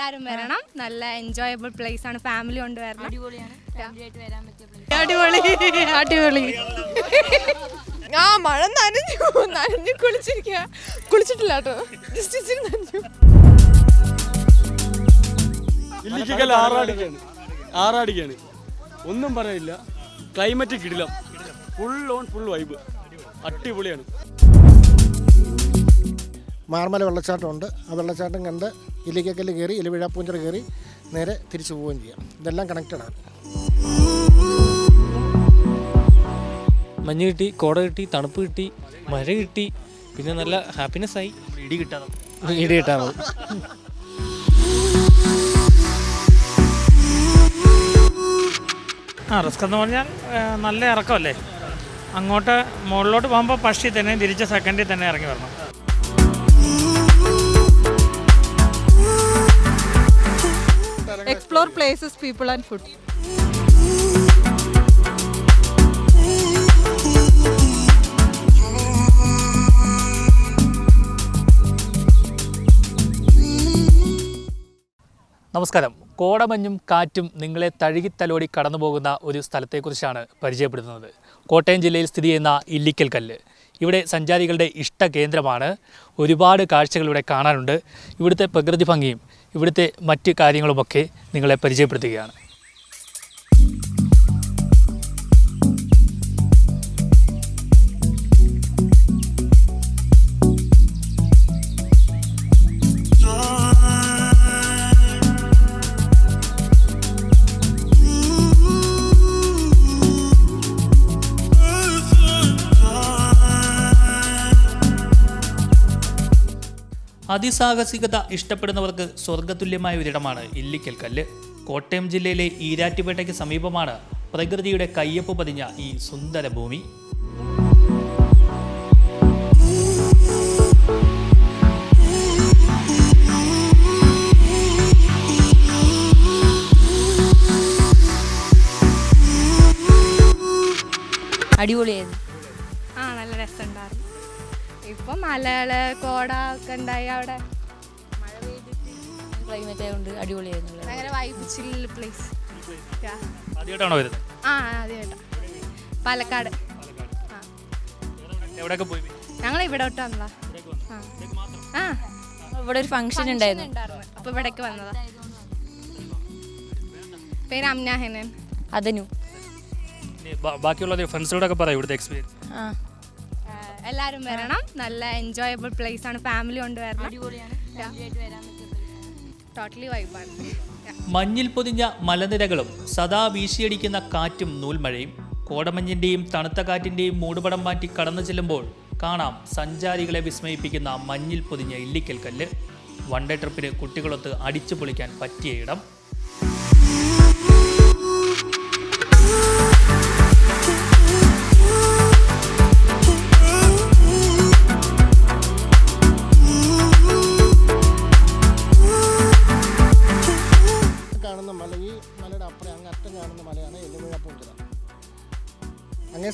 എല്ലാവരും വരണം. നല്ല എൻജോയബിൾ പ്ലേസ് ആണ്. ഫാമിലി കൊണ്ട് വരണം. അടിപൊളിയാണ്. ഫാമിലി ആയിട്ട് വരാൻ പറ്റിയ അടിപൊളി. അടിപൊളി. ആ മഴ നനഞ്ഞു. നനഞ്ഞു കുളിച്ചിരിക്കുക കുളിച്ചിട്ടില്ല കേട്ടോ. ജസ്റ്റ് ഇച്ചിരി നനഞ്ഞു. ഇല്ലിക്കൽ ആറാടിക്കാണ്. ആറാടിക്കാണ്. ഒന്നും പറയില്ല. ക്ലൈമറ്റ് കിടിലം. ഫുൾ ഓൺ ഫുൾ വൈബ് അടിപൊളിയാണ്. മാർമല വെള്ളച്ചാട്ടമുണ്ട്. ആ വെള്ളച്ചാട്ടം കണ്ട് ഇലിക്കക്കല്ല് കയറി ഇലവിഴാപ്പൂഞ്ചിറ കയറി നേരെ തിരിച്ചു പോവുകയും ചെയ്യാം. ഇതെല്ലാം കണക്റ്റഡാണ് മഞ്ഞ് കിട്ടി കോട കിട്ടി തണുപ്പ് കിട്ടി മഴ കിട്ടി പിന്നെ നല്ല ഹാപ്പിനെസ് ആയി. ഇടി കിട്ടാതെ. ഇടി കിട്ടാതെ ആ റിസ്ക് എന്ന് പറഞ്ഞാൽ നല്ല ഇറക്കമല്ലേ? അങ്ങോട്ട് മുകളിലോട്ട് പോകുമ്പോൾ ഫസ്റ്റിൽ തന്നെ തിരിച്ച് സെക്കൻഡിൽ തന്നെ ഇറങ്ങി വരണം. Explore places people and food നമസ്കാരം. കോടമഞ്ഞും കാറ്റും നിങ്ങളെ തഴുകിത്തലോടി കടന്നു പോകുന്ന ഒരു സ്ഥലത്തെക്കുറിച്ചാണ് പരിചയപ്പെടുത്തുന്നത്. കോട്ടയം ജില്ലയിൽ സ്ഥിതി ചെയ്യുന്ന ഇല്ലിക്കൽ കല്ല്. ഇവിടെ സഞ്ചാരികളുടെ ഇഷ്ട കേന്ദ്രമാണ്. ഒരുപാട് കാഴ്ചകൾ ഇവിടെ കാണാനുണ്ട്. ഇവിടുത്തെ പ്രകൃതി ഭംഗിയും ഇവിടുത്തെ മറ്റ് കാര്യങ്ങളുമൊക്കെ നിങ്ങളെ പരിചയപ്പെടുത്തുകയാണ്. അതിസാഹസികത ഇഷ്ടപ്പെടുന്നവർക്ക് സ്വർഗതുല്യമായ ഒരിടമാണ് ഇല്ലിക്കൽ കല്ല് കോട്ടയം ജില്ലയിലെ ഈരാറ്റുപേട്ടയ്ക്ക് സമീപമാണ് പ്രകൃതിയുടെ കയ്യൊപ്പ് പതിഞ്ഞ ഈ സുന്ദര ഭൂമി. അടിപൊളിയായിരുന്നു. ആ നല്ല രസമുണ്ടായിരുന്നു. ഇപ്പം മലകൾ കോട ഒക്കെ ഉണ്ടായി അവിടെ? മഴ പെയ്തിട്ട് ക്ലൈമറ്റ് ആയതുകൊണ്ട് അടിപൊളിയായിരുന്നു. ഭയങ്കര വൈബ് ചില്ല് പ്ലേസ് ആദ്യമായിട്ടാണോ വരുന്നത് ആ ആദ്യമായിട്ടാ. പാലക്കാട്. ആ. എവിടെയൊക്കെ പോയി? ഞങ്ങൾ ഇവിടെ തൊട്ട് വന്നതാ. ആ. ആ. ഇവിടെ ഒരു ഫംഗ്ഷൻ ഉണ്ടായിരുന്നു. അപ്പോൾ അപ്പൊ ഇവിടേക്ക് വന്നതാ. പേര് അമ്നാഹനൻ അതനു. ബാക്കിയുള്ള ഫ്രണ്ട്സിനോടൊക്കെ പറയാം ഇവിടുത്തെ എക്സ്പീരിയൻസ് ആ. എല്ലാവരും വരണം. നല്ല എൻജോയബിൾ പ്ലേസ് ആണ്. ഫാമിലി കൊണ്ട് വരണം. ടോട്ടലി വൈബാണ് മഞ്ഞിൽ പൊതിഞ്ഞ മലനിരകളും സദാ വീശിയടിക്കുന്ന കാറ്റും നൂൽമഴയും കോടമഞ്ഞിന്റെയും തണുത്ത കാറ്റിന്റെയും മൂടുപടം മാറ്റി കടന്നു ചെല്ലുമ്പോൾ കാണാം സഞ്ചാരികളെ വിസ്മയിപ്പിക്കുന്ന മഞ്ഞിൽ പൊതിഞ്ഞ ഇല്ലിക്കൽ കല്ല്. വൺ ഡേ ട്രിപ്പിന് കുട്ടികളൊത്ത് അടിച്ചു പൊളിക്കാൻ പറ്റിയ ഇടം.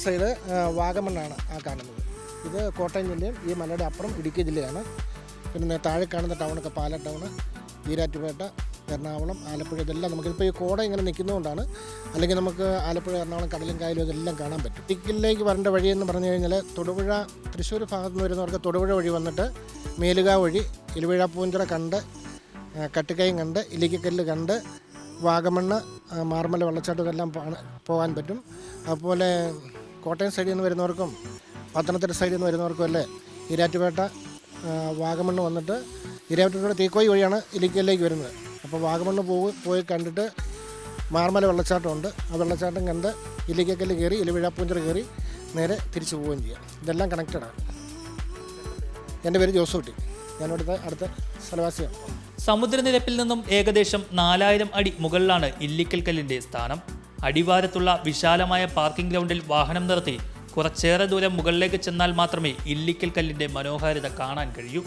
സൈഡ് വാഗമണ്ണാണ് ആ കാണുന്നത്. ഇത് കോട്ടയം ജില്ലയും ഈ മലയുടെ അപ്പുറം ഇടുക്കി ജില്ലയാണ്. പിന്നെ താഴെ കാണുന്ന ടൗണൊക്കെ പാല ടൗണ് ഈരാറ്റുപേട്ട എറണാകുളം ആലപ്പുഴ ഇതെല്ലാം നമുക്കിപ്പോൾ ഈ കോട ഇങ്ങനെ നിൽക്കുന്നതുകൊണ്ടാണ്. അല്ലെങ്കിൽ നമുക്ക് ആലപ്പുഴ എറണാകുളം കടലും കായലും ഇതെല്ലാം കാണാൻ പറ്റും. ഇടുക്കിയിലേക്ക് വരേണ്ട വഴി എന്ന് പറഞ്ഞു കഴിഞ്ഞാൽ തൊടുപുഴ തൃശ്ശൂർ ഭാഗത്ത് നിന്ന് വരുന്നവർക്ക് തൊടുപുഴ വഴി വന്നിട്ട് മേലുക വഴി ഇലുവിഴാപ്പൂഞ്ചിറ കണ്ട് കട്ടിക്കൈ കണ്ട് ഇലിക്കക്കല്ല് കണ്ട് വാഗമണ്ണ് മാർമല വെള്ളച്ചാട്ടം ഇതെല്ലാം പോകാൻ പറ്റും. അതുപോലെ കോട്ടയം സൈഡിൽ നിന്ന് വരുന്നവർക്കും പത്തനംതിട്ട സൈഡിൽ നിന്ന് വരുന്നവർക്കും അല്ലേ? ഈരാറ്റുപേട്ട ആ, വാഗമണ്ണ് വന്നിട്ട് ഈരാറ്റുപേട്ട തീക്കോയി വഴിയാണ് ഇലിക്കലിലേക്ക് വരുന്നത്. അപ്പോൾ വാഗമണ്ണ് പോയി പോയി കണ്ടിട്ട് മാർമല വെള്ളച്ചാട്ടമുണ്ട്. ആ വെള്ളച്ചാട്ടം കണ്ട് ഇലിക്കക്കല്ല് കയറി ഇലവിഴാപ്പൂഞ്ചിറ കയറി നേരെ തിരിച്ചു പോവുകയും ചെയ്യാം. ഇതെല്ലാം കണക്റ്റഡാണ് എന്റെ പേര് ജോസൂട്ടി. ഞാനിവിടുത്തെ അടുത്ത സ്ഥലവാസിയാണ്. സമുദ്രനിരപ്പിൽ നിന്നും ഏകദേശം നാലായിരം അടി മുകളിലാണ് ഇല്ലിക്കൽ കല്ലിന്റെ സ്ഥാനം. അടിവാരത്തുള്ള വിശാലമായ പാർക്കിംഗ് ഗ്രൗണ്ടിൽ വാഹനം നിർത്തി കുറച്ചേറെ ദൂരം മുകളിലേക്ക് ചെന്നാൽ മാത്രമേ ഇല്ലിക്കൽ കല്ലിന്റെ മനോഹാരിത കാണാൻ കഴിയൂ.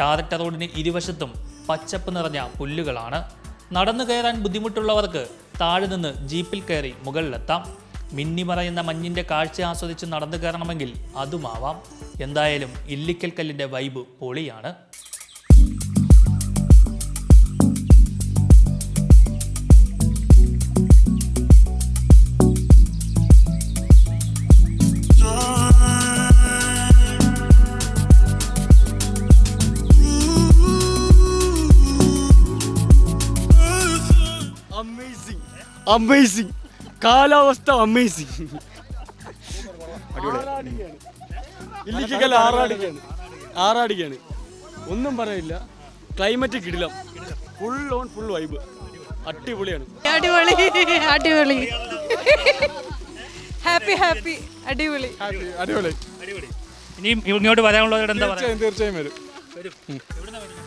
ടാറിട്ട റോഡിന് ഇരുവശത്തും പച്ചപ്പ് നിറഞ്ഞ പുല്ലുകളാണ്. നടന്നു കയറാൻ ബുദ്ധിമുട്ടുള്ളവർക്ക് താഴെ നിന്ന് ജീപ്പിൽ കയറി മുകളിലെത്താം. മിന്നിമറയുന്ന മഞ്ഞിന്റെ കാഴ്ച ആസ്വദിച്ച് നടന്നു കയറണമെങ്കിൽ അതുമാവാം. എന്തായാലും ഇല്ലിക്കൽ കല്ലിന്റെ വൈബ് പൊളിയാണ്. അമേസിങ് കാലാവസ്ഥ അമേസിങ് ഇല്ലിക്കൽ ആറാടിക്കാണ് ആറാടിക്കാണ് ഒന്നും പറയില്ല. ക്ലൈമറ്റ് കിടിലം. ഫുൾ ഓൺ ഫുൾ വൈബ് അടിപൊളിയാണ്. അടിപൊളി അടിപൊളി. ഹാപ്പി ഹാപ്പി അടിപൊളി. അടിപൊളി. ഇനി ഇങ്ങോട്ട് വരാനുള്ളവരുടെ എന്താ പറയുക തീർച്ചയായും വരും.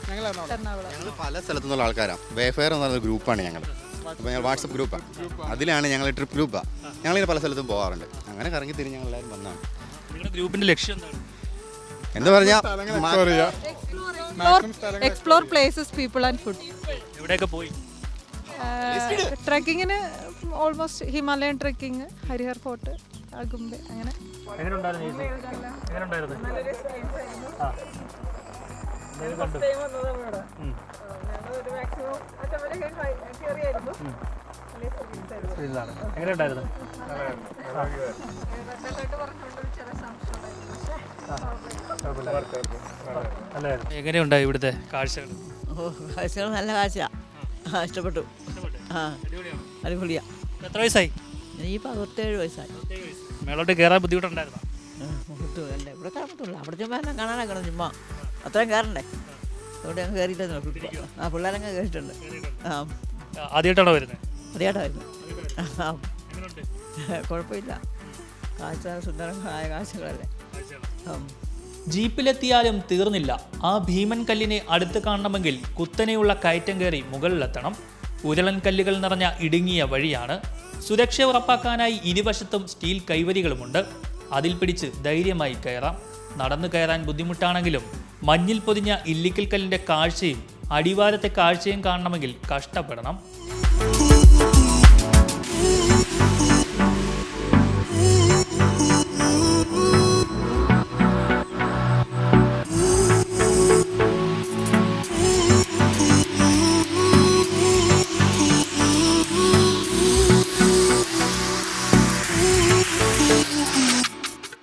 ഞങ്ങൾ പല സ്ഥലത്തുനിന്നുള്ള ആൾക്കാരാണ് വേഫെയർ എന്ന് പറയുന്ന ഗ്രൂപ്പാണ് ഞങ്ങൾ അപ്പോൾ ഞങ്ങൾ വാട്സപ്പ് ഗ്രൂപ്പാണ് അതിലാണ് ഞങ്ങൾ ട്രിപ്പ് ഗ്രൂപ്പാണ് ഞങ്ങളിങ്ങനെ പല സ്ഥലത്തും പോകാറുണ്ട് അങ്ങനെ കറങ്ങി തിരിഞ്ഞ് ഞങ്ങൾ എല്ലാവരും വന്നാണ് നിങ്ങളുടെ ഗ്രൂപ്പിന്റെ ലക്ഷ്യം എന്താണ്? എന്താ പറഞ്ഞാൽ explore places people and food എവിടെയൊക്കെ പോയി? ട്രക്കിങ്ങിന് almost Himalayan trekking Harihar fort Agumbe അങ്ങനെ. എങ്ങനെയുണ്ടായിരുന്നു ചേച്ചി? എങ്ങനെയുണ്ടായിരുന്നു? ആ എന്തെങ്കിലും കണ്ടു? ഉം. ഇതാണ്. എങ്ങനെയുണ്ടായിരുന്നു അല്ലായിരുന്നു എങ്ങനെയുണ്ടായി ഇവിടുത്തെ കാഴ്ചകൾ? ഓ കാഴ്ചകൾ നല്ല കാഴ്ച. ഇഷ്ടപ്പെട്ടു. ആ അടിപൊളിയാ. എത്ര വയസ്സായി? ഈ പതിനേഴ് വയസ്സായി. മേളോട്ട് കയറാൻ ബുദ്ധിമുട്ടുണ്ടായിരുന്നു? ഇവിടെ കയറാൻ പറ്റില്ല അവിടെ ചുമ്മാ കാണാനൊക്കെ ചുമ്മാ. അത്രയും കയറണ്ടേ അവിടെ അങ്ങ് നോക്കി ആ പിള്ളേരങ്ങ് കയറിയിട്ടുണ്ട് ആ ആദ്യമായിട്ടാണോ വരുന്നത്? ആദ്യമായിട്ടായിരുന്നു കുഴപ്പമില്ല. കാഴ്ച സുന്ദരമായ കാഴ്ചകളല്ലേ. ജീപ്പിലെത്തിയാലും തീർന്നില്ല. ആ ഭീമൻ കല്ലിനെ അടുത്ത് കാണണമെങ്കിൽ കുത്തനെയുള്ള കയറ്റം കയറി മുകളിലെത്തണം. ഉരുളൻ കല്ലുകൾ നിറഞ്ഞ ഇടുങ്ങിയ വഴിയാണ്. സുരക്ഷ ഉറപ്പാക്കാനായി ഇരുവശത്തും സ്റ്റീൽ കൈവരികളുമുണ്ട്. അതിൽ പിടിച്ച് ധൈര്യമായി കയറാം. നടന്നു കയറാൻ ബുദ്ധിമുട്ടാണെങ്കിലും മഞ്ഞിൽ പൊതിഞ്ഞ ഇല്ലിക്കൽ കല്ലിന്റെ കാഴ്ചയും അടിവാരത്തെ കാഴ്ചയും കാണണമെങ്കിൽ കഷ്ടപ്പെടണം.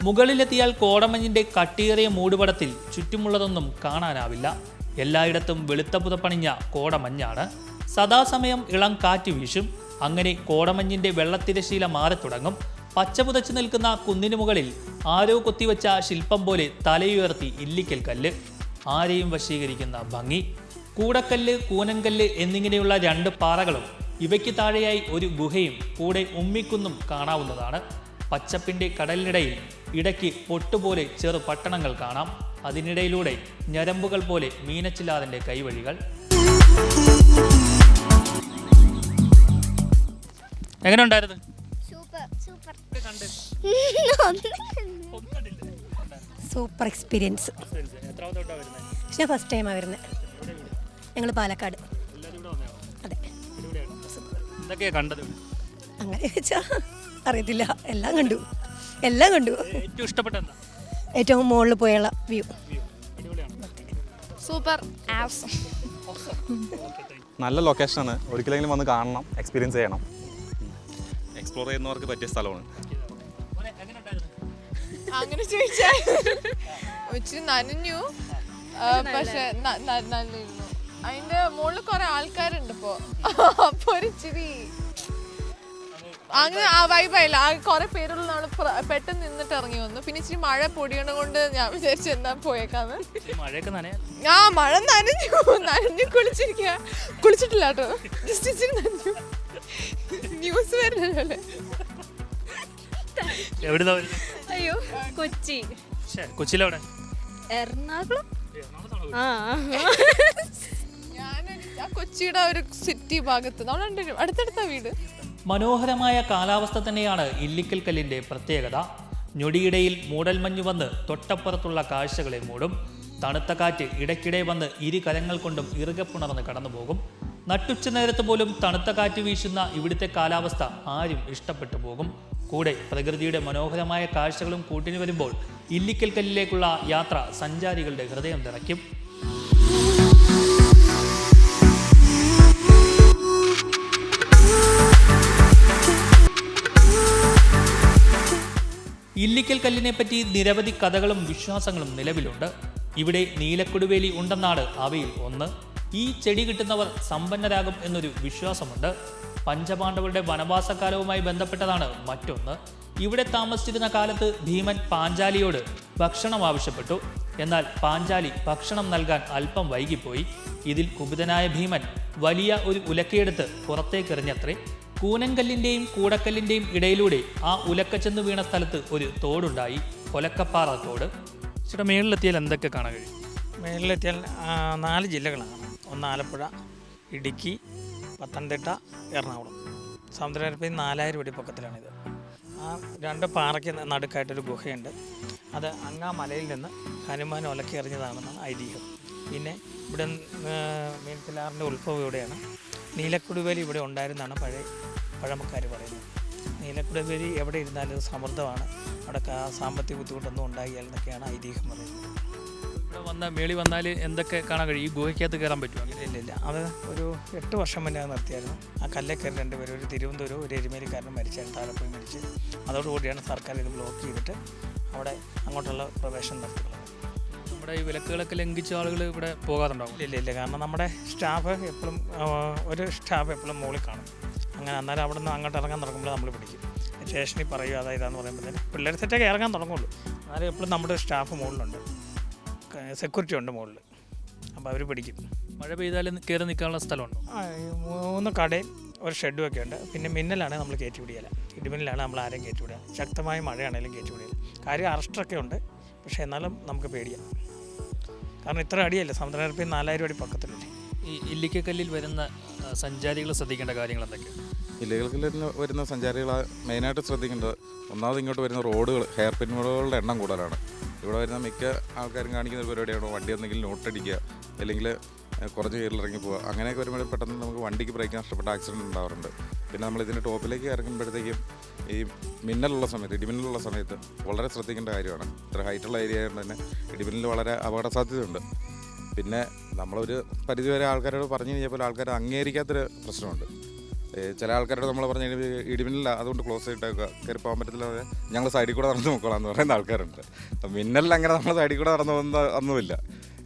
മുകളിലെത്തിയാൽ കോടമഞ്ഞിന്റെ കട്ടിയേറിയ മൂടുപടത്തിൽ ചുറ്റുമുള്ളതൊന്നും കാണാനാവില്ല. എല്ലായിടത്തും വെളുത്ത പുതപ്പണിഞ്ഞ കോടമഞ്ഞാണ്. സദാസമയം ഇളം കാറ്റ് വീശും. അങ്ങനെ കോടമഞ്ഞിന്റെ വെള്ളത്തിരശീല മാറി തുടങ്ങും പച്ച പുതച്ചു നിൽക്കുന്ന കുന്നിനു മുകളിൽ ആരോ കൊത്തിവെച്ച ശില്പം പോലെ തലയുയർത്തി ഇല്ലിക്കൽ കല്ല്. ആരെയും വശീകരിക്കുന്ന ഭംഗി. കൂടക്കല്ല് കൂനൻകല്ല് എന്നിങ്ങനെയുള്ള രണ്ട് പാറകളും ഇവയ്ക്ക് താഴെയായി ഒരു ഗുഹയും കൂടെ ഉമ്മിക്കുന്നും കാണാവുന്നതാണ്. പച്ചപ്പിന്റെ കടലിനിടയിൽ ഇടയ്ക്ക് പൊട്ടുപോലെ ചെറു പട്ടണങ്ങൾ കാണാം. അതിനിടയിലൂടെ ഞരമ്പുകൾ പോലെ മീനച്ചിലാറിന്റെ കൈവഴികൾ. എങ്ങനെ ഉണ്ടായിരുന്നു? സൂപ്പർ. സൂപ്പർ. Super experience. ഞാൻ ഫസ്റ്റ് ടൈമാണ് വരുന്നത് ഞങ്ങൾ പാലക്കാട്. അതെ. എന്തൊക്കെയാ കണ്ടത്? അങ്ങനെ വെച്ചാൽ അറിയത്തില്ല. എല്ലാം കണ്ടു. എല്ലാം കണ്ടു. ഏറ്റവും ഇഷ്ടപ്പെട്ട എന്താ? ഏറ്റവും മുകളിൽ പോയുള്ള വ്യൂ. സൂപ്പർ. ആപ്സ് നല്ല ലൊക്കേഷനാണ്. ഒരിക്കലെങ്കിലും വന്ന് കാണണം. എക്സ്പീരിയൻസ് ചെയ്യണം. എക്സ്പ്ലോർ ചെയ്യുന്നവർക്ക് പറ്റിയ സ്ഥലമാണ്. അങ്ങനെ ചോദിച്ചാൽ ഇച്ചിരി നനഞ്ഞു. പക്ഷെ നല്ലിരുന്നു അതിന്റെ മുകളിൽ കുറെ ആൾക്കാരുണ്ട് ഇപ്പോ. അപ്പൊ ഒരു ഇച്ചിരി അങ്ങനെ ആ വൈബായില്ല ആ കുറെ പേരുള്ള നമ്മൾ പെട്ടെന്ന് നിന്നിട്ട് ഇറങ്ങി വന്നു. പിന്നെ ഇച്ചിരി മഴ പൊടിയണ കൊണ്ട് ഞാൻ വിചാരിച്ചു എന്താ പോയേക്കാന്ന്. മഴയൊക്കെ ആ മഴ നനഞ്ഞു. നനഞ്ഞു കുളിച്ചിരിക്കുക കുളിച്ചിട്ടില്ല കേട്ടോ ജസ്റ്റ് ഇച്ചിരി നനഞ്ഞു. ന്യൂസ് വരുന്നല്ലേ അയ്യോ കൊച്ചി. കൊച്ചിയിലെവിടെ? എറണാകുളം? ആ. ഞാൻ ആ കൊച്ചിയുടെ ഒരു സിറ്റി ഭാഗത്ത്. നമ്മൾ അടുത്തടുത്ത വീട്? മനോഹരമായ കാലാവസ്ഥ തന്നെയാണ് ഇല്ലിക്കൽ കല്ലിന്റെ പ്രത്യേകത. ഞൊടിയിടയിൽ മൂടൽമഞ്ഞ് വന്ന് തൊട്ടപ്പുറത്തുള്ള കാഴ്ചകളെ മൂടും. തണുത്ത കാറ്റ് ഇടയ്ക്കിടെ വന്ന് ഇരു കൊണ്ടും ഇറുകപ്പുണർന്ന് കടന്നുപോകും. നട്ടുച്ച നേരത്ത് പോലും തണുത്ത കാറ്റ് വീശുന്ന ഇവിടുത്തെ കാലാവസ്ഥ ആരും ഇഷ്ടപ്പെട്ടു പോകും. കൂടെ പ്രകൃതിയുടെ മനോഹരമായ കാഴ്ചകളും കൂട്ടിന് വരുമ്പോൾ ഇല്ലിക്കൽ കല്ലിലേക്കുള്ള യാത്ര സഞ്ചാരികളുടെ ഹൃദയം നിറയ്ക്കും. ഇല്ലിക്കൽ കല്ലിനെ പറ്റി നിരവധി കഥകളും വിശ്വാസങ്ങളും നിലവിലുണ്ട്. ഇവിടെ നീലക്കൊടുവേലി ഉണ്ടെന്നാണ് അവയിൽ ഒന്ന്. ഈ ചെടി കിട്ടുന്നവർ സമ്പന്നരാകും എന്നൊരു വിശ്വാസമുണ്ട്. പഞ്ചപാണ്ഡവരുടെ വനവാസകാലവുമായി ബന്ധപ്പെട്ടതാണ് മറ്റൊന്ന്. ഇവിടെ താമസിച്ചിരുന്ന കാലത്ത് ഭീമൻ പാഞ്ചാലിയോട് ഭക്ഷണം ആവശ്യപ്പെട്ടു. എന്നാൽ പാഞ്ചാലി ഭക്ഷണം നൽകാൻ അല്പം വൈകിപ്പോയി. ഇതിൽ കുപിതനായ ഭീമൻ വലിയ ഒരു ഉലക്കയെടുത്ത് പുറത്തേക്കെറിഞ്ഞത്രേ. കൂനങ്കല്ലിന്റെയും കൂടക്കല്ലിന്റെയും ഇടയിലൂടെ ആ ഉലക്കച്ചെന്ന് വീണ സ്ഥലത്ത് ഒരു തോടുണ്ടായി. കൊലക്കപ്പാറ തോട്. ചേട്ടാ മേളിലെത്തിയാൽ എന്തൊക്കെ കാണാൻ കഴിയും? മേളിലെത്തിയാൽ നാല് ജില്ലകളാണ്. ഒന്ന് ആലപ്പുഴ ഇടുക്കി പത്തനംതിട്ട എറണാകുളം. സമുദ്രനിരപ്പിൽ നാലായിരം അടി പൊക്കത്തിലാണിത്. ആ രണ്ട് പാറയ്ക്ക് നടുക്കായിട്ടൊരു ഗുഹയുണ്ട്. അത് അങ്ങാ മലയിൽ നിന്ന് ഹനുമാൻ ഒലക്കി എറിഞ്ഞതാണെന്നാണ് ഐതിഹ്യം. പിന്നെ ഇവിടെ മീൻപിലാറിന്റെ ഉത്ഭവം ഇവിടെയാണ്. നീലക്കുടിവേലി ഇവിടെ ഉണ്ടായിരുന്നാണ് പഴയ പഴമക്കാർ പറയുന്നത്. നീലക്കുടിവേലി എവിടെ ഇരുന്നാലും സമൃദ്ധമാണ്. അവിടെ സാമ്പത്തിക ബുദ്ധിമുട്ടൊന്നും ഉണ്ടാകില്ല എന്നൊക്കെയാണ് ഐതിഹ്യം പറയുന്നത്. ഇവിടെ വന്ന മേളി വന്നാൽ എന്തൊക്കെ കാണാൻ കഴിയും? ഈ ഗുഹയ്ക്കകത്ത് കയറാൻ പറ്റുമോ? അങ്ങനെ ഇല്ല ഇല്ല. അത് ഒരു എട്ട് വർഷം മുന്നേ അത് നിർത്തിയായിരുന്നു. ആ കല്ലേ കയറി രണ്ടുപേരും ഒരു തിരുവനന്തപുരം ഒരു എരുമേലിക്കാരനും മരിച്ചായിരുന്നു താഴെ പോയി മരിച്ച്. അതോടുകൂടിയാണ് സർക്കാർ ഇത് ബ്ലോക്ക് ചെയ്തിട്ട് അവിടെ അങ്ങോട്ടുള്ള പ്രവേശനം നിർത്തിയുള്ളത് നമ്മുടെ ഈ വിലക്കുകളൊക്കെ ലംഘിച്ച ആളുകൾ ഇവിടെ പോകാറുണ്ടാവും. ഇല്ല ഇല്ല കാരണം നമ്മുടെ സ്റ്റാഫ് എപ്പോഴും ഒരു സ്റ്റാഫ് എപ്പോഴും മുകളിൽ കാണും. അങ്ങനെ അന്നേരം അവിടെ നിന്ന് അങ്ങോട്ട് ഇറങ്ങാൻ തുടങ്ങുമ്പോൾ നമ്മൾ പിടിക്കും. സ്റ്റേഷനിൽ പറയും അതാ ഇതാന്ന് പറയുമ്പോഴത്തേന് പിള്ളേർ സെറ്റൊക്കെ ഇറങ്ങാൻ തുടങ്ങുള്ളൂ. എന്നാലും എപ്പോഴും നമ്മുടെ സ്റ്റാഫ് മുകളിലുണ്ട്. സെക്യൂരിറ്റി ഉണ്ട് മുകളിൽ അപ്പോൾ അവർ പിടിക്കും. മഴ പെയ്താൽ കയറി നിൽക്കാനുള്ള സ്ഥലമുണ്ട്? മൂന്ന് കടയും ഒരു ഷെഡും ഒക്കെ ഉണ്ട്. പിന്നെ മിന്നലാണ് നമ്മൾ കയറ്റി വിടിയല ഇടിമിന്നലാണ് നമ്മൾ ആരെയും കയറ്റി വിടുക ശക്തമായ മഴയാണെങ്കിലും കയറ്റി വിടിയല കാര്യം അറസ്റ്റൊക്കെ ഉണ്ട്. പക്ഷേ എന്നാലും നമുക്ക് പേടിയാണ് കാരണം ഇത്ര അടിയല്ല? സമുദ്രനിരപ്പിൽ നാലായിരം അടി പക്കത്തിലല്ലേ ഈ ഇല്ലിക്കക്കല്ലിൽ വരുന്ന സഞ്ചാരികൾ ശ്രദ്ധിക്കേണ്ട കാര്യങ്ങൾ എന്തൊക്കെയാണ്? ഇല്ലകൾക്കിൽ വരുന്ന സഞ്ചാരികൾ മെയിനായിട്ട് ശ്രദ്ധിക്കേണ്ടത് ഒന്നാമത് ഇങ്ങോട്ട് വരുന്ന റോഡുകൾ ഹെയർ പിൻ റോഡുകളുടെ എണ്ണം കൂടുതലാണ്. ഇവിടെ വരുന്ന മിക്ക ആൾക്കാരും കാണിക്കുന്ന ഒരു പരിപാടിയാണ്? വണ്ടി എന്തെങ്കിലും നോട്ടടിക്കുക അല്ലെങ്കിൽ കുറച്ച് കയറിൽ ഇറങ്ങി പോവുക. അങ്ങനെയൊക്കെ വരുമ്പോൾ പെട്ടെന്ന് നമുക്ക് വണ്ടിക്ക് ബ്രേക്ക് നഷ്ടപ്പെട്ട ആക്സിഡന്റ് ഉണ്ടാവാറുണ്ട്. പിന്നെ നമ്മൾ ഇതിന്റെ ടോപ്പിലേക്ക് ഇറങ്ങുമ്പോഴത്തേക്കും ഈ മിന്നലുള്ള സമയത്ത് ഇടിമിന്നലുള്ള സമയത്ത് വളരെ ശ്രദ്ധിക്കേണ്ട കാര്യമാണ്. ഇത്ര ഹൈറ്റുള്ള ഏരിയ ആയതുകൊണ്ട് തന്നെ ഇടിമിന്നൽ വളരെ അപകട സാധ്യതയുണ്ട് പിന്നെ നമ്മളൊരു പരിധിവരെ ആൾക്കാരോട് പറഞ്ഞു കഴിഞ്ഞപ്പോൾ ആൾക്കാർ അംഗീകരിക്കാത്തൊരു പ്രശ്നമുണ്ട്. ചില ആൾക്കാരോട് നമ്മൾ പറഞ്ഞു കഴിഞ്ഞാൽ ഇടിമിന്നല അതുകൊണ്ട് ക്ലോസ് ആയിട്ടൊക്കെ കയറി പോകാൻ പറ്റത്തില്ല ഞങ്ങൾ സൈഡിൽ കൂടെ നടന്നു നോക്കോളാം എന്ന് പറയുന്ന ആൾക്കാരുണ്ട്. മിന്നലിൽ അങ്ങനെ നമ്മൾ സൈഡിൽ കൂടെ നടന്നു പോകുന്ന ഒന്നുമില്ല.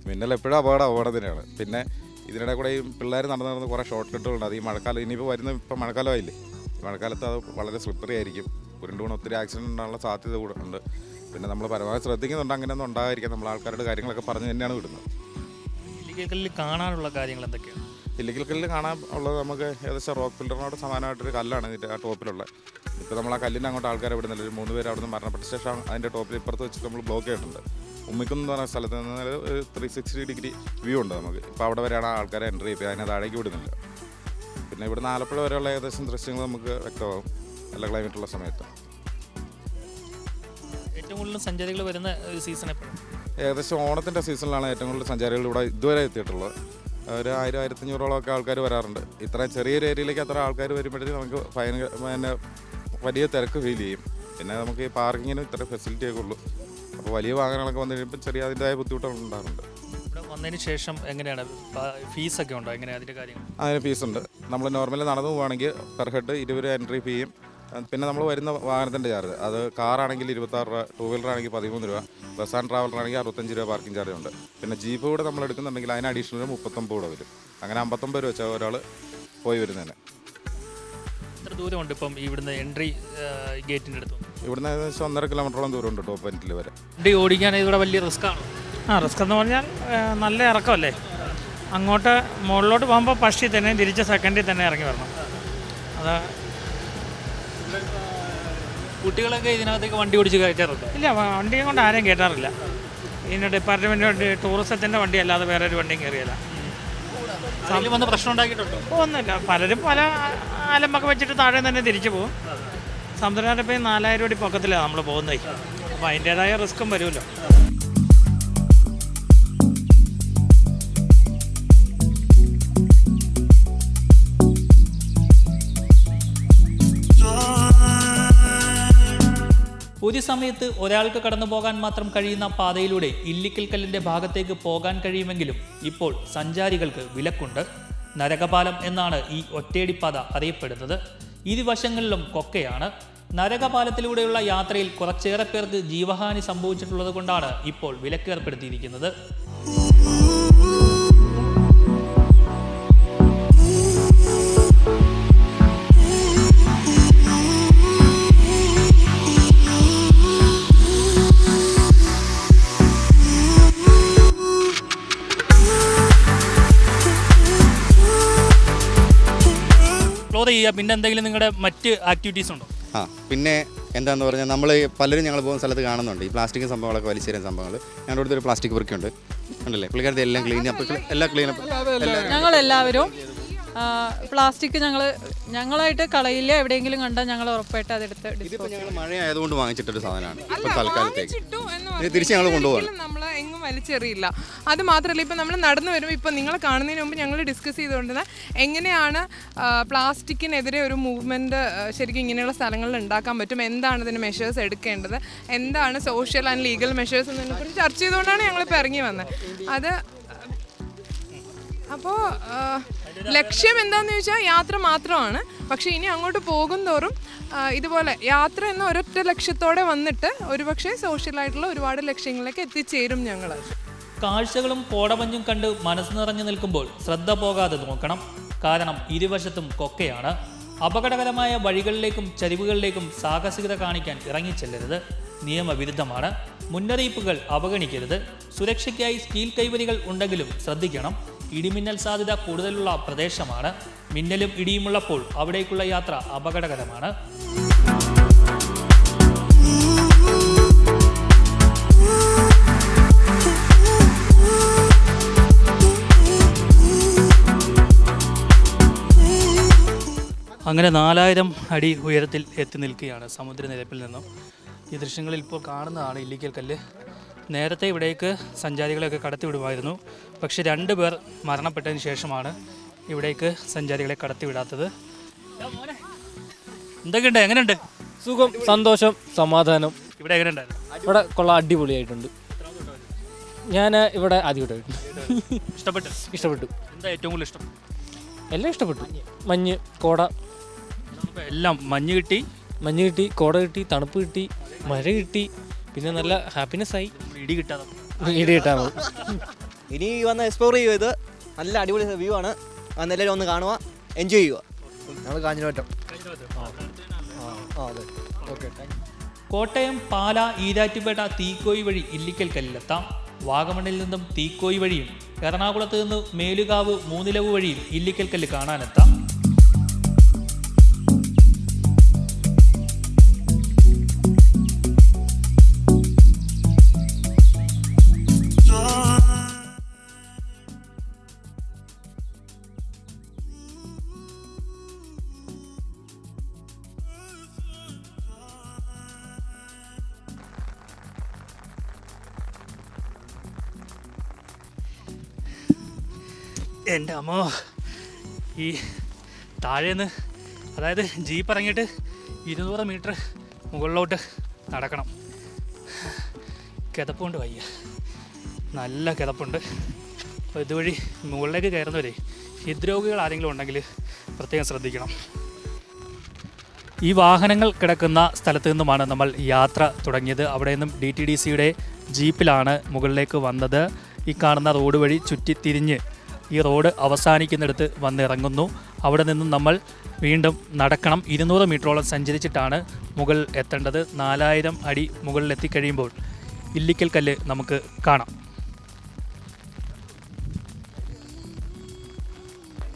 മിന്നൽ എപ്പോഴും അപകടം അപകടം തന്നെയാണ്. പിന്നെ ഇതിനിടെ കൂടെ ഈ പിള്ളേർ നടന്ന് നടന്ന് കുറേ ഷോർട്ട് കട്ടുകളുണ്ട് അത് ഈ മഴക്കാലം ഇനിയിപ്പോൾ വരുന്ന ഇപ്പോൾ മഴക്കാലമായില്ലേ മഴക്കാലത്ത് അത് വളരെ സ്ലിപ്പറി ആയിരിക്കും. ഉരുണ്ട് വീണ് ഒത്തിരി ആക്സിഡന്റ് ഉണ്ടാകാനുള്ള സാധ്യത കൂടെ ഉണ്ട്. പിന്നെ നമ്മൾ പരമാവധി ശ്രദ്ധിക്കുന്നുണ്ട്. അങ്ങനെയൊന്നും ഉണ്ടാകാതിരിക്കാൻ നമ്മൾ ആൾക്കാരുടെ കാര്യങ്ങളൊക്കെ പറഞ്ഞ് തന്നെയാണ് വിടുന്നത്. ഇല്ലിക്കക്കല്ലിൽ കാണാനുള്ള കാര്യങ്ങൾ എന്തൊക്കെയാണ്? കല്ലിൽ കാണാൻ ഉള്ളത് നമുക്ക് ഏകദേശം റോക്ക് ഫിൽറ്ററിനോട് സമാനമായിട്ടൊരു കല്ലാണ് ഇതിന്റെ ആ ടോപ്പിലുള്ള. ഇപ്പോൾ നമ്മൾ ആ കല്ലിന്റെ അങ്ങോട്ട് ആൾക്കാരെ വിടുന്നില്ല. ഒരു മൂന്ന് പേര് അവിടെ നിന്ന് മരണപ്പെട്ട ശേഷം അതിന്റെ ടോപ്പിൽ ഇപ്പുറത്ത് വെച്ചിട്ട് നമ്മൾ ബ്ലോക്ക് ചെയ്തിട്ടുണ്ട്. ഉമ്മിക്കുന്ന് എന്ന് പറഞ്ഞ സ്ഥലത്ത് നിന്ന് ഒരു ത്രീ സിക്സ്റ്റി ഡിഗ്രി വ്യൂ ഉണ്ട് നമുക്ക്. ഇപ്പോൾ അവിടെ വരെയാണ് ആൾക്കാരെ എൻട്രി ചെയ്യുക. അതിനെ താഴേക്ക് വിടുന്നില്ല. പിന്നെ ഇവിടുന്ന് ആലപ്പുഴ വരെയുള്ള ഏകദേശം ദൃശ്യങ്ങൾ നമുക്ക് വ്യക്തമാകും. നല്ല ക്ലൈമറ്റ് ഉള്ള സമയത്ത്. ഏറ്റവും കൂടുതൽ സഞ്ചാരികൾ വരുന്ന ഒരു സീസൺ ഏകദേശം ഓണത്തിന്റെ സീസണിലാണ് ഏറ്റവും കൂടുതൽ സഞ്ചാരികൾ ഇവിടെ ഇതുവരെ എത്തിയിട്ടുള്ളത്. ഒരു ആയിരം ആയിരത്തഞ്ഞൂറോളമൊക്കെ ആൾക്കാർ വരാറുണ്ട്. ഇത്രയും ചെറിയൊരു ഏരിയയിലേക്ക് അത്ര ആൾക്കാർ വരുമ്പോഴത്തേക്ക് നമുക്ക് ഭയങ്കര പിന്നെ വലിയ തിരക്ക് ഫീൽ ചെയ്യും. പിന്നെ നമുക്ക് ഈ പാർക്കിങ്ങിന് ഇത്ര ഫെസിലിറ്റിയൊക്കെ ഉള്ളൂ. അപ്പോൾ വലിയ വാഹനങ്ങളൊക്കെ വന്നു കഴിയുമ്പോൾ ചെറിയ അതിന്റെതായ ബുദ്ധിമുട്ടുകൾ ഉണ്ടാകുന്നുണ്ട്. ഇവിടെ വന്നതിന് ശേഷം എങ്ങനെയാണ്? ഫീസൊക്കെ ഉണ്ടോ? എങ്ങനെയാണ് അതിന്റെ കാര്യങ്ങൾ? അതിന് ഫീസുണ്ട്. നമ്മൾ നോർമലി നടന്നു പോവുകയാണെങ്കിൽ പെർ ഹെഡ് ഇരുപത് രൂപ എൻട്രി ഫീയും പിന്നെ നമ്മൾ വരുന്ന വാഹനത്തിന്റെ ചാർജ് അത് കാറാണെങ്കിൽ ഇരുപത്താറ് രൂപ ടൂ വീലർ ആണെങ്കിൽ പതിമൂന്ന് രൂപ ബസ് ആൻഡ് ട്രാവലറാണെങ്കിൽ അറുപത്തഞ്ച് രൂപ പാർക്കിംഗ് ചാർജ് ഉണ്ട്. പിന്നെ ജീപ്പ് കൂടെ നമ്മൾ എടുക്കുന്നുണ്ടെങ്കിൽ അതിന് അഡീഷണൽ മുപ്പത്തൊമ്പത് കൂടെ വരും. അങ്ങനെ അമ്പത്തൊമ്പത് രൂപ വെച്ചാൽ ഒരാൾ പോയി വരുന്നതിന്. എത്ര ദൂരമുണ്ട് ഇപ്പം ഇവിടുന്ന് എൻട്രി ഗേറ്റിന്റെ അടുത്ത്? ഇവിടുന്ന് ഏകദേശം ഒന്നര കിലോമീറ്ററോളം ദൂരമുണ്ട് ടോപ്പ് എന്റിൽ വരെ. വണ്ടി ഓടിക്കാൻ ഇവിടെ വലിയ റിസ്ക് ആണ് ആ റിസ്ക് എന്ന് പറഞ്ഞാൽ നല്ല ഇറക്കമല്ലേ? അങ്ങോട്ട് മുകളിലോട്ട് പോകുമ്പോൾ പക്ഷി തന്നെ തിരിച്ച് സെക്കൻഡിൽ തന്നെ ഇറങ്ങി വരണം. അത്. കുട്ടികളൊക്കെ ഇതിനകത്തേക്ക് വണ്ടി ഓടിച്ച് കയറ്റാറുണ്ട്? ഇല്ല വണ്ടിയും കൊണ്ട് ആരെയും കയറ്റാറില്ല. ഇതിന് ഡിപ്പാർട്ട്മെന്റ് വണ്ടി ടൂറിസത്തിന്റെ വണ്ടി അല്ലാതെ വേറെ ഒരു വണ്ടിയും കയറിയല്ല. വന്ന് പ്രശ്നം ഉണ്ടാക്കിയിട്ടുണ്ടോ? ഒന്നുമില്ല. പലരും പല ആലമ്പൊക്കെ വെച്ചിട്ട് താഴെ തന്നെ തിരിച്ചു പോകും. സമുദ്രനാരപ്പം നാലായിരം അടി പൊക്കത്തിലാണ് നമ്മൾ പോകുന്നത്. അപ്പോൾ അതിന്റേതായ റിസ്ക്കും വരുമല്ലോ. ഒരു സമയത്ത് ഒരാൾക്ക് കടന്നു പോകാൻ മാത്രം കഴിയുന്ന പാതയിലൂടെ ഇല്ലിക്കൽ കല്ലിന്റെ ഭാഗത്തേക്ക് പോകാൻ കഴിയുമെങ്കിലും ഇപ്പോൾ സഞ്ചാരികൾക്ക് വിലക്കുണ്ട്. നരകപാലം എന്നാണ് ഈ ഒറ്റയടിപ്പാത അറിയപ്പെടുന്നത്. ഇരുവശങ്ങളിലും കൊക്കയാണ്. നരകപാലത്തിലൂടെയുള്ള യാത്രയിൽ കുറച്ചേറെ പേർക്ക് ജീവഹാനി സംഭവിച്ചിട്ടുള്ളത് കൊണ്ടാണ് ഇപ്പോൾ വിലക്കേർപ്പെടുത്തിയിരിക്കുന്നത്. ചെയ്യുക പിന്നെ എന്തെങ്കിലും നിങ്ങളുടെ മറ്റ് ആക്ടിവിറ്റീസ് ഉണ്ടോ? ആ പിന്നെ എന്താന്ന് പറഞ്ഞാൽ നമ്മൾ പലരും ഞങ്ങൾ പോകുന്ന സ്ഥലത്ത് കാണുന്നുണ്ട്. ഈ പ്ലാസ്റ്റിക് സംഭവങ്ങളൊക്കെ വലിച്ചെറിയുന്ന സംഭവങ്ങൾ ഞങ്ങളുടെ അടുത്തൊരു പ്ലാസ്റ്റിക് വൃക്കുണ്ട് ഉണ്ടല്ലേ? പുള്ളിക്കാരത്തെ എല്ലാം ക്ലീൻ അപ്പ് എല്ലാം ക്ലീൻ അപ്പ് ഞങ്ങൾ എല്ലാവരും പ്ലാസ്റ്റിക് ഞങ്ങൾ ഞങ്ങളായിട്ട് കളയില്ല എവിടെയെങ്കിലും കണ്ടാൽ ഞങ്ങൾ ഉറപ്പായിട്ട് അതെടുത്ത് ഇതിപ്പോൾ ഡിസ്പോസ് ഞങ്ങൾ മഴ ആയതുകൊണ്ട് വാങ്ങിച്ചിട്ടൊരു സാധനമാണ്. ഇപ്പോൾ തൽക്കാലത്തേക്ക്. തിരിച്ച് ഞങ്ങൾ കൊണ്ടുപോകണം നമ്മൾ എങ്ങും വലിച്ചെറിയില്ല. അത് മാത്രമല്ല ഇപ്പം നമ്മൾ നടന്നു വരുമ്പോൾ ഇപ്പം നിങ്ങൾ കാണുന്നതിന് മുമ്പ് ഞങ്ങൾ ഡിസ്കസ് ചെയ്തുകൊണ്ടിരുന്ന എങ്ങനെയാണ് പ്ലാസ്റ്റിക്കിനെതിരെ ഒരു മൂവ്മെന്റ് ശരിക്കും ഇങ്ങനെയുള്ള സ്ഥലങ്ങളിൽ ഉണ്ടാക്കാൻ പറ്റും? എന്താണ് ഇതിന് മെഷേഴ്സ് എടുക്കേണ്ടത്? എന്താണ് സോഷ്യൽ ആൻഡ് ലീഗൽ മെഷേഴ്സ് എന്നതിനെക്കുറിച്ച് ചർച്ച ചെയ്തുകൊണ്ടാണ് ഞങ്ങളിപ്പോൾ ഇറങ്ങി വന്നത്. അത് അപ്പോൾ ലക്ഷ്യം എന്താണെന്ന് ചോദിച്ചാൽ യാത്ര മാത്രമാണ്. പക്ഷെ ഇനി അങ്ങോട്ട് പോകും തോറും ഇതുപോലെ യാത്ര എന്ന ഒരൊറ്റ ലക്ഷ്യത്തോടെ വന്നിട്ട് ഒരുപക്ഷെ സോഷ്യലായിട്ടുള്ള ഒരുപാട് ലക്ഷ്യങ്ങളിലേക്ക് എത്തിച്ചേരും ഞങ്ങൾ കാഴ്ചകളും കോടമഞ്ഞും കണ്ട് മനസ്സ് നിറഞ്ഞു നിൽക്കുമ്പോൾ ശ്രദ്ധ പോകാതെ നോക്കണം. കാരണം ഇരുവശത്തും കൊക്കയാണ്. അപകടകരമായ വഴികളിലേക്കും ചരിവുകളിലേക്കും സാഹസികത കാണിക്കാൻ ഇറങ്ങിച്ചെല്ലരുത്. നിയമവിരുദ്ധമാണ്. മുന്നറിയിപ്പുകൾ അവഗണിക്കരുത്. സുരക്ഷയ്ക്കായി സ്റ്റീൽ കൈവരികൾ ഉണ്ടെങ്കിലും ശ്രദ്ധിക്കണം. ഇടിമിന്നൽ സാധ്യത കൂടുതലുള്ള പ്രദേശമാണ്. മിന്നലും ഇടിയുമുള്ളപ്പോൾ അവിടേക്കുള്ള യാത്ര അപകടകരമാണ്. അങ്ങനെ നാലായിരം അടി ഉയരത്തിൽ എത്തി നിൽക്കുകയാണ് സമുദ്രനിരപ്പിൽ നിന്നും. ഈ ദൃശ്യങ്ങളിൽ ഇപ്പോൾ കാണുന്നതാണ് ഇല്ലിക്കൽ കല്ല്. നേരത്തെ ഇവിടേക്ക് സഞ്ചാരികളെയൊക്കെ കടത്തിവിടുമായിരുന്നു. പക്ഷെ രണ്ട് പേർ മരണപ്പെട്ടതിന് ശേഷമാണ് ഇവിടേക്ക് സഞ്ചാരികളെ കടത്തിവിടാത്തത്. എന്തൊക്കെയുണ്ട്? എങ്ങനെയുണ്ട്? സുഖം സന്തോഷം സമാധാനം. ഇവിടെ എങ്ങനെയുണ്ടായിരുന്നു? ഇവിടെ കൊള്ള അടിപൊളിയായിട്ടുണ്ട്. ഞാൻ ഇവിടെ ആദ്യമായിട്ടുണ്ട് ഇഷ്ടപ്പെട്ടു? ഇഷ്ടപ്പെട്ടു. എന്താ ഏറ്റവും കൂടുതൽ ഇഷ്ടം? എല്ലാം ഇഷ്ടപ്പെട്ടു. മഞ്ഞ് കോട. എല്ലാം മഞ്ഞ് കിട്ടി. മഞ്ഞ് കിട്ടി കോട കിട്ടി തണുപ്പ് കിട്ടി മഴ കിട്ടി. പിന്നെ നല്ല ഹാപ്പിനെസ് ആയി. ഇടി കിട്ടാതെ. ഇടി കിട്ടാൻ ഇനി വന്ന് എക്സ്പ്ലോർ ചെയ്യുക ഇത്. നല്ല അടിപൊളി വ്യൂ ആണ്. വന്നെല്ലാവരും ഒന്ന് കാണുക. എൻജോയ് ചെയ്യുക. ഞങ്ങൾ കാഞ്ഞിരമറ്റം ആ കോട്ടയം പാല ഈരാറ്റുപേട്ട തീക്കോയി വഴി ഇല്ലിക്കൽ കല്ലിലെത്താം. വാഗമണ്ണിൽ നിന്നും തീക്കോയി വഴിയും എറണാകുളത്ത് നിന്ന് മേലുകാവ് മൂന്നിലവ് വഴിയും ഇല്ലിക്കൽ കല്ല് കാണാനെത്താം. എന്റെ അമ്മോ. ഈ താഴേന്ന് അതായത് ജീപ്പ് ഇറങ്ങിയിട്ട് ഇരുന്നൂറ് മീറ്റർ മുകളിലോട്ട് നടക്കണം. കിതപ്പുണ്ട് വയ്യ. നല്ല കിതപ്പുണ്ട്. അപ്പോൾ ഇതുവഴി മുകളിലേക്ക് കയറുന്നവരെ ഹൃദ്രോഗികൾ ആരെങ്കിലും ഉണ്ടെങ്കിൽ പ്രത്യേകം ശ്രദ്ധിക്കണം. ഈ വാഹനങ്ങൾ കിടക്കുന്ന സ്ഥലത്തു നിന്നുമാണ് നമ്മൾ യാത്ര തുടങ്ങിയത്. അവിടെ നിന്നും ഡി ടി ഡി സിയുടെ ജീപ്പിലാണ് മുകളിലേക്ക് വന്നത്. ഈ കാണുന്ന റോഡ് വഴി ചുറ്റി ചുറ്റിത്തിരിഞ്ഞ് ഈ റോഡ് അവസാനിക്കുന്നിടത്ത് വന്നിറങ്ങുന്നു. അവിടെ നിന്നും നമ്മൾ വീണ്ടും നടക്കണം. ഇരുന്നൂറ് മീറ്ററോളം സഞ്ചരിച്ചിട്ടാണ് മുകൾ എത്തേണ്ടത്. നാലായിരം അടി മുകളിലെത്തിക്കഴിയുമ്പോൾ ഇല്ലിക്കൽ കല്ല് നമുക്ക് കാണാം.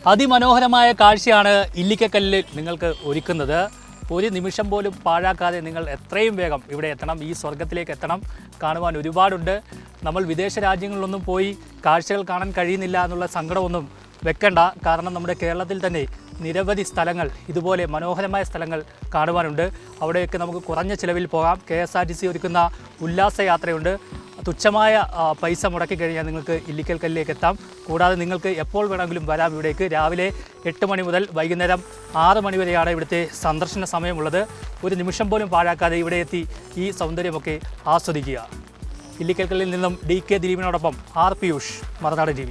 അതിമനോഹരമായ കാഴ്ചയാണ് ഇല്ലിക്കക്കല്ലിൽ നിങ്ങൾക്ക് ഒരുക്കുന്നത്. ഒരു നിമിഷം പോലും പാഴാക്കാതെ നിങ്ങൾ എത്രയും വേഗം ഇവിടെ എത്തണം. ഈ സ്വർഗത്തിലേക്ക് എത്തണം. കാണുവാൻ ഒരുപാടുണ്ട്. നമ്മൾ വിദേശ രാജ്യങ്ങളിലൊന്നും പോയി കാഴ്ചകൾ കാണാൻ കഴിയുന്നില്ല എന്നുള്ള സങ്കടമൊന്നും വെക്കണ്ട. കാരണം നമ്മുടെ കേരളത്തിൽ തന്നെ നിരവധി സ്ഥലങ്ങൾ ഇതുപോലെ മനോഹരമായ സ്ഥലങ്ങൾ കാണുവാനുണ്ട്. അവിടെയൊക്കെ നമുക്ക് കുറഞ്ഞ ചിലവിൽ പോകാം. K S R T C ഒരുക്കുന്ന ഉല്ലാസയാത്രയുണ്ട്. തുച്ഛമായ പൈസ മുടക്കി കഴിഞ്ഞാൽ നിങ്ങൾക്ക് ഇല്ലിക്കൽ കല്ലിലേക്ക് എത്താം. കൂടാതെ നിങ്ങൾക്ക് എപ്പോൾ വേണമെങ്കിലും വരാം ഇവിടേക്ക്. രാവിലെ എട്ട് മണി മുതൽ വൈകുന്നേരം ആറ് മണി വരെയാണ് ഇവിടുത്തെ സന്ദർശന സമയമുള്ളത്. ഒരു നിമിഷം പോലും പാഴാക്കാതെ ഇവിടെ എത്തി ഈ സൗന്ദര്യമൊക്കെ ആസ്വദിക്കുക. ഇല്ലിക്കൽ കല്ലിൽ നിന്നും ഡി കെ ദിലീപിനോടൊപ്പം ആർ പിയൂഷ് മറുനാട് ടി